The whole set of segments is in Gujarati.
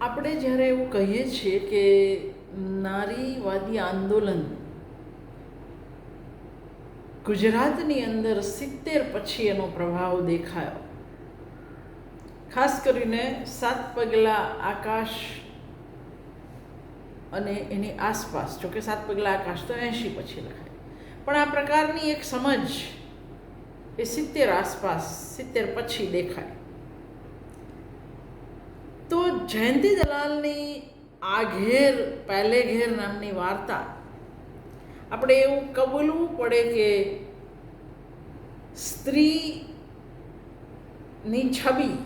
આપણે જ્યારે એવું કહીએ છીએ કે નારીવાદી આંદોલન ગુજરાતની અંદર સિત્તેર પછી એનો પ્રભાવ દેખાયો. ખાસ કરીને સાત પગલાં આકાશ અને એની આસપાસ જોકે સાત પગલાં આકાશ તો એંશી પછી લખાય. પણ આ પ્રકારની એક સમજ એ સિત્તેર આસપાસ, સિત્તેર પછી દેખાય. જયંતિ દલાલની આ ઘેર, પહેલે ઘેર નામની વાર્તા, આપણે એવું કબૂલવું પડે કે સ્ત્રીની છબી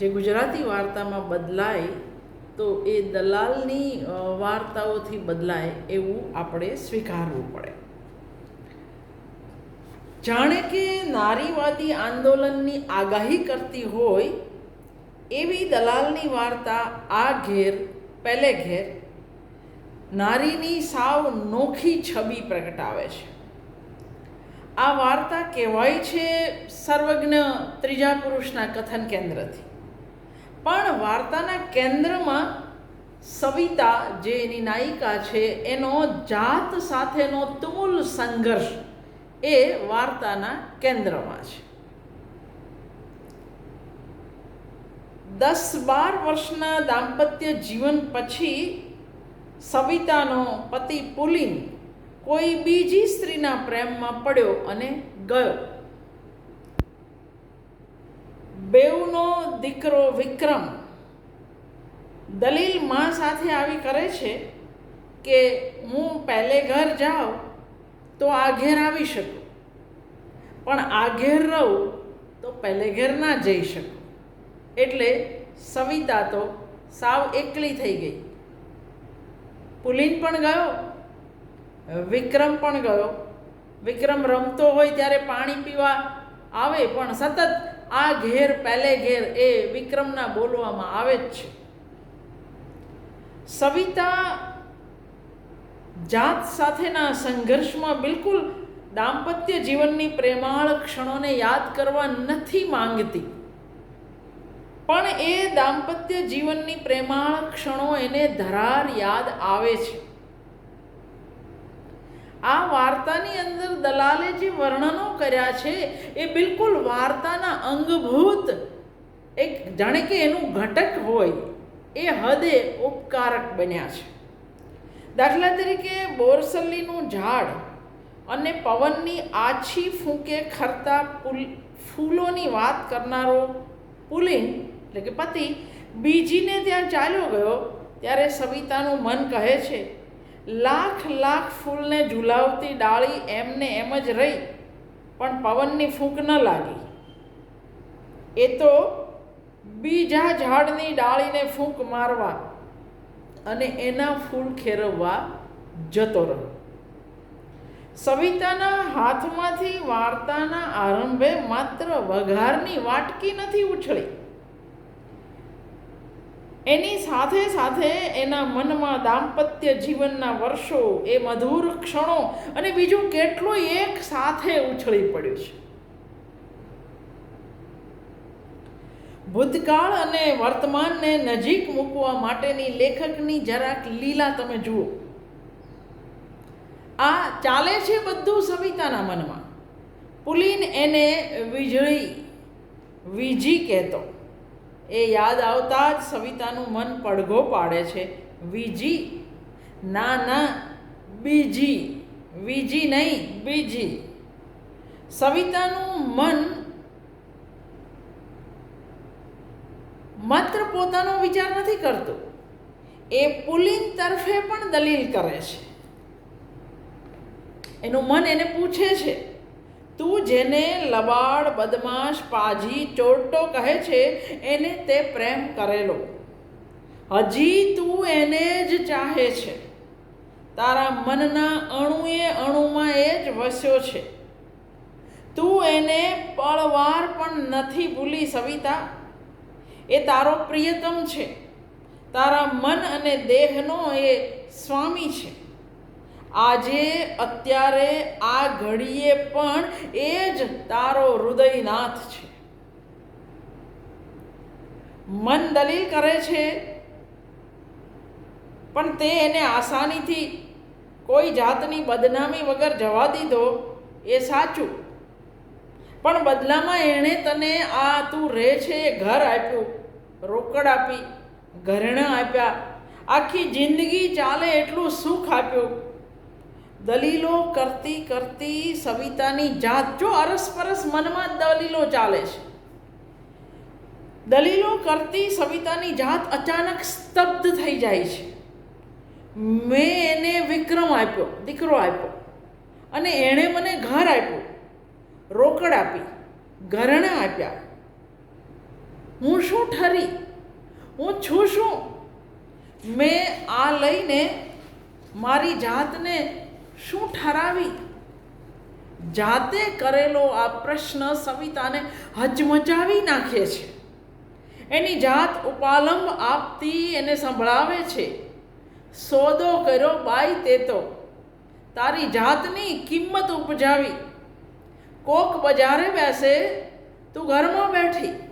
જે ગુજરાતી વાર્તામાં બદલાય તો એ દલાલની વાર્તાઓથી બદલાય એવું આપણે સ્વીકારવું પડે. જાણે કે નારીવાદી આંદોલનની આગાહી કરતી હોય એવી દલાલની વાર્તા આ ઘેર, પહેલે ઘેર, નારીની સાવ નોખી છબી પ્રગટાવે છે. આ વાર્તા કહેવાય છે સર્વજ્ઞ ત્રીજા પુરુષના કથન કેન્દ્રથી. પણ વાર્તાના કેન્દ્રમાં સવિતા જે એની નાયિકા છે, એનો જાત સાથેનો તુમુલ સંઘર્ષ એ વાર્તાના કેન્દ્રમાં છે. દસ બાર વર્ષના દાંપત્ય જીવન પછી સવિતાનો પતિ પુલિન કોઈ બીજી સ્ત્રીના પ્રેમમાં પડ્યો અને ગયો. બેઉનો દીકરો વિક્રમ દલીલમાં સાથે આવી કરે છે કે હું પહેલે ઘર જાઉં તો આ ઘેર આવી શકું. પણ આ ઘેર રહું તો પહેલે ઘેર ના જઈ શકું. એટલે સવિતા તો સાવ એકલી થઈ ગઈ. પુલિન પણ ગયો, વિક્રમ પણ ગયો. વિક્રમ રમતો હોય ત્યારે પાણી પીવા આવે, પણ સતત આ ઘેર પહેલે ઘેર એ વિક્રમના બોલવામાં આવે જ છે. સવિતા જાત સાથેના સંઘર્ષમાં બિલકુલ દાંપત્ય જીવનની પ્રેમાળ ક્ષણોને યાદ કરવા નથી માંગતી. પણ એ દાંપત્ય જીવનની પ્રેમાળ ક્ષણો એને ધરાર યાદ આવે છે. આ વાર્તાની અંદર દલાલે જે વર્ણનો કર્યા છે, એ બિલકુલ વાર્તાના અંગભૂત. એક જાણે કે એનું ઘટક હોય, એ હદે ઉપકારક બન્યા છે. દાખલા તરીકે બોરસલ્લીનું ઝાડ અને પવનની આછી ફૂંકે ખરતા ફૂલોની વાત કરનારો પુલિન એટલે કે પતિ બીજીને ત્યાં ચાલ્યો ગયો, ત્યારે સવિતાનું મન કહે છે, લાખ લાખ ફૂલને ઝુલાવતી ડાળી એમને એમ જ રહી, પણ પવનની ફૂંક ન લાગી. એ તો બીજા ઝાડની ડાળીને ફૂંક મારવા અને એના ફૂલ ખેરવવા જતો રહ્યો. સવિતાના હાથમાંથી વાર્તાના આરંભે માત્ર વઘારની વાટકી નથી ઉછળી. એની સાથે સાથે એના મનમાં દાંપત્ય જીવનના વર્ષો, એ મધુર ક્ષણો અને બીજું કેટલું એક સાથે ઉછળી પડ્યું છે. ભૂતકાળ અને વર્તમાનને નજીક મૂકવા માટેની લેખકની જરાક લીલા તમે જુઓ. આ ચાલે છે બધું સવિતાના મનમાં. પુલિન એને વીજળી, વીજી કહેતો. એ યાદ આવતા જ સવિતાનું મન પડઘો પાડે છે. વીજી. ના ના. બીજી. વીજી નહીં. બીજી. સવિતાનું મન માત્ર પોતાનો વિચાર નથી કરતો. એ પુલિન તરફે પણ દલીલ કરે છે. એનું મન એને પૂછે છે. તું જેને લબાડ, બદમાશ, પાજી ચોરટો કહે છે, એને તે પ્રેમ કરેલો. હજી તું એને જ ચાહે છે. તારા મનના અણુએ અણુમાં એ જ વસ્યો છે. તું એને પળવાર પણ નથી ભૂલી, સવિતા. એ તારો પ્રિયતમ છે. તારા મન અને દેહનો એ સ્વામી છે. આજે અત્યારે આ ઘડીએ પણ એ જ તારો હૃદયનાથ છે. મન દલીલ કરે છે, પણ તે એને આસાનીથી કોઈ જાતની બદનામી વગર જવા દીધો એ સાચું. પણ બદલામાં એણે તને આ તું રહે છે એ ઘર આપ્યું, રોકડ આપી, ઘરેણાં આપ્યા. આખી જિંદગી ચાલે એટલું સુખ આપ્યું. દલીલો કરતી કરતી સવિતાની જાત જો અરસપરસ મનમાં દલીલો ચાલે છે. દલીલો કરતી સવિતાની જાત અચાનક સ્તબ્ધ થઈ જાય છે. મેં એને વિક્રમ આપ્યો, દીકરો આપ્યો અને એણે મને ઘર આપ્યું, રોકડ આપી, ઘરેણાં આપ્યા. હું શું ઠરી? હું છું શું? મેં આ લઈને મારી જાતને શું ઠરાવી? જાતે કરેલો આ પ્રશ્ન સવિતાને હચમચાવી નાખે છે. એની જાત ઉપાલંબ આપતી એને સંભળાવે છે. સોદો કર્યો બાઈ તે તો. તારી જાતની કિંમત ઉપજાવી. કોક બજારે બેસે, તું ઘરમાં બેઠી.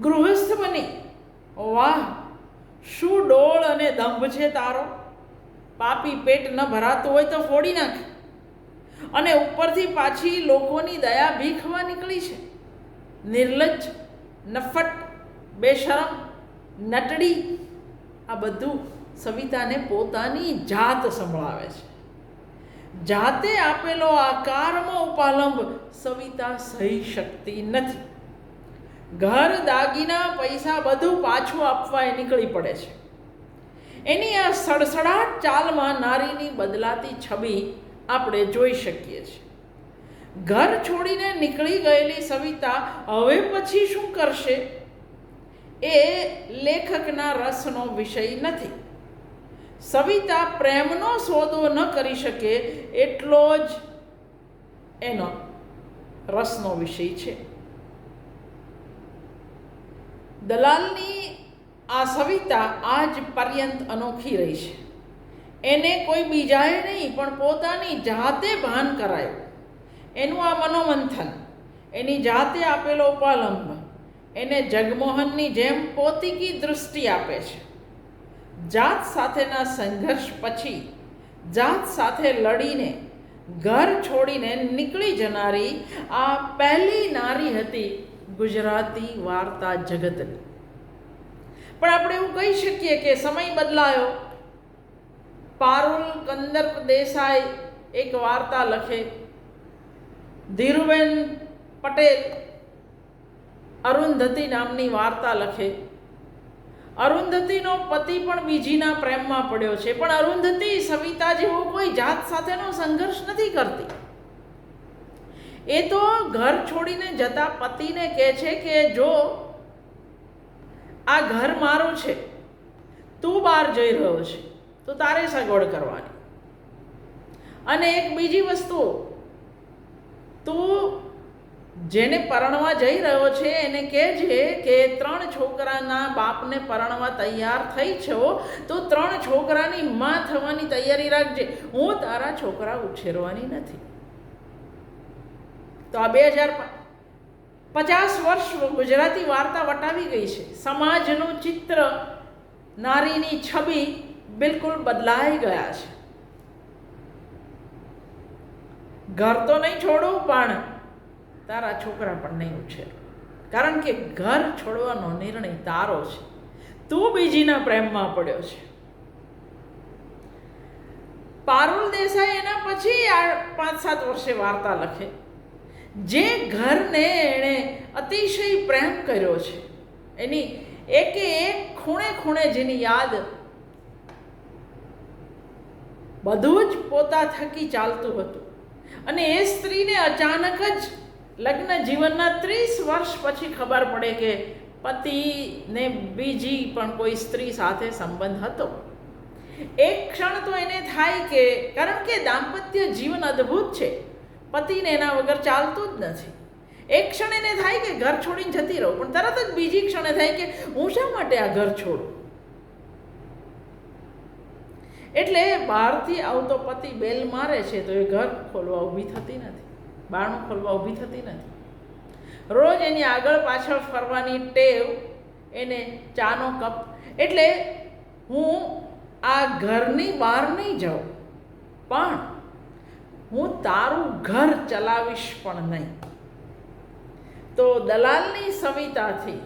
ગૃહસ્થ બની, વાહ, શું ડોળ અને દંભ છે તારો? પાપી પેટ ન ભરાતું હોય તો ફોડી નાખ. અને ઉપરથી પાછી લોકોની દયા ભીખવા નીકળી છે. નિર્લજ્જ, નફટ, બેશરમ, નટડી, આ બધું સવિતાને પોતાની જાત સંભળાવે છે. જાતે આપેલો આકારમાં ઉપાલંબ સવિતા સહી શકતી નથી. ઘર દાગીના, પૈસા બધું પાછું આપવા એ નીકળી પડે છે. એની આ સડસડાટ ચાલમાં નારીની બદલાતી છબી આપણે જોઈ શકીએ છીએ. ઘર છોડીને નીકળી ગયેલી સવિતા હવે પછી શું કરશે? એ લેખકના રસનો વિષય નથી. સવિતા પ્રેમનો સોદો ન કરી શકે એટલો જ એનો રસનો વિષય છે. દલાલની આ સવિતા આજ પર્યંત અનોખી રહી છે. એને કોઈ બીજાએ નહીં, પણ પોતાની જાતે ભાન કરાયું. એનું આ મનોમંથન, એની જાતે આપેલો ઉપાલંબ એને જગમોહનની જેમ પોતીકી દૃષ્ટિ આપે છે. જાત સાથેના સંઘર્ષ પછી, જાત સાથે લડીને, ઘર છોડીને નીકળી જનારી આ પહેલી નારી હતી ગુજરાતી વાર્તા જગતની. પણ આપણે એવું કહી શકીએ કે સમય બદલાયો. પારુલ કંદર્પ દેસાઈ એક વાર્તા લખે. ધીરુબેન પટેલ અરુંધતી નામની વાર્તા લખે. અરુંધતીનો પતિ પણ બીજીના પ્રેમમાં પડ્યો છે, પણ અરુંધતી સવિતા જેવો કોઈ જાત સાથેનો સંઘર્ષ નથી કરતી. એ તો ઘર છોડીને જતા પતિને કહે છે કે જો આ ઘર મારું છે. તું બહાર જઈ રહ્યો છે. તો તારે સગવડ કરવાની. અને એક બીજી વસ્તુ, તું જેને પરણવા જઈ રહ્યો છે, એને કહે છે કે ત્રણ છોકરાના બાપને પરણવા તૈયાર થઈ છો, તો ત્રણ છોકરાની માં થવાની તૈયારી રાખજે. હું તારા છોકરા ઉછેરવાની નથી. તો આ બે હજાર પચાસ વર્ષ ગુજરાતી વાર્તા વટાવી ગઈ છે. સમાજનું ચિત્ર, નારીની છબી બિલકુલ બદલાઈ ગયા છે. ઘર તો નહીં છોડું, પણ તારા છોકરા પણ નહીં ઉછેર. કારણ કે ઘર છોડવાનો નિર્ણય તારો છે. તું બીજીના પ્રેમમાં પડ્યો છે. પારુલ દેસાઈ એના પછી આ પાંચ સાત વર્ષે વાર્તા લખે. જે ઘરને એણે અતિશય પ્રેમ કર્યો છે, એની એકે એક ખૂણે ખૂણે જેની યાદ બધું જ પોતા થકી ચાલતું હતું. અને એ સ્ત્રીને અચાનક જ લગ્ન જીવનના ત્રીસ વર્ષ પછી ખબર પડે કે પતિને બીજી પણ કોઈ સ્ત્રી સાથે સંબંધ હતો. એક ક્ષણ તો એને થાય કે, કારણ કે દાંપત્ય જીવન અદ્ભુત છે. પતિને એના વગર ચાલતું જ નથી. એક ક્ષણ એને થાય કે ઘર છોડીને જતી રહું, પણ તરત જ બીજી ક્ષણે થાય કે હું શા માટે આ ઘર છોડું? એટલે બહારથી આવતો પતિ બેલ મારે છે તો એ ઘર ખોલવા ઊભી થતી નથી, બારણું ખોલવા ઊભી થતી નથી. રોજ એની આગળ પાછળ ફરવાની ટેવ, એને ચાનો કપ, એટલે હું આ ઘરની બહાર નહીં જાઉં. પણ હું તારું ઘર ચલાવીશ પણ નહીં. તો દલાલની સવિતાથી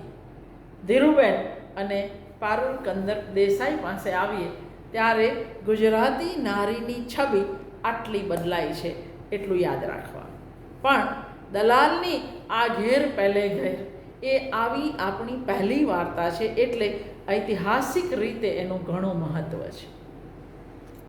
ધીરુબેન અને પારુલ કંદર દેસાઈ પાસે આવીએ ત્યારે ગુજરાતી નારીની છબી આટલી બદલાઈ છે એટલું યાદ રાખવા પણ દલાલની આ ઘેર પહેલે ઘેર એ આવી આપણી પહેલી વાર્તા છે એટલે ઐતિહાસિક રીતે એનું ઘણું મહત્ત્વ છે.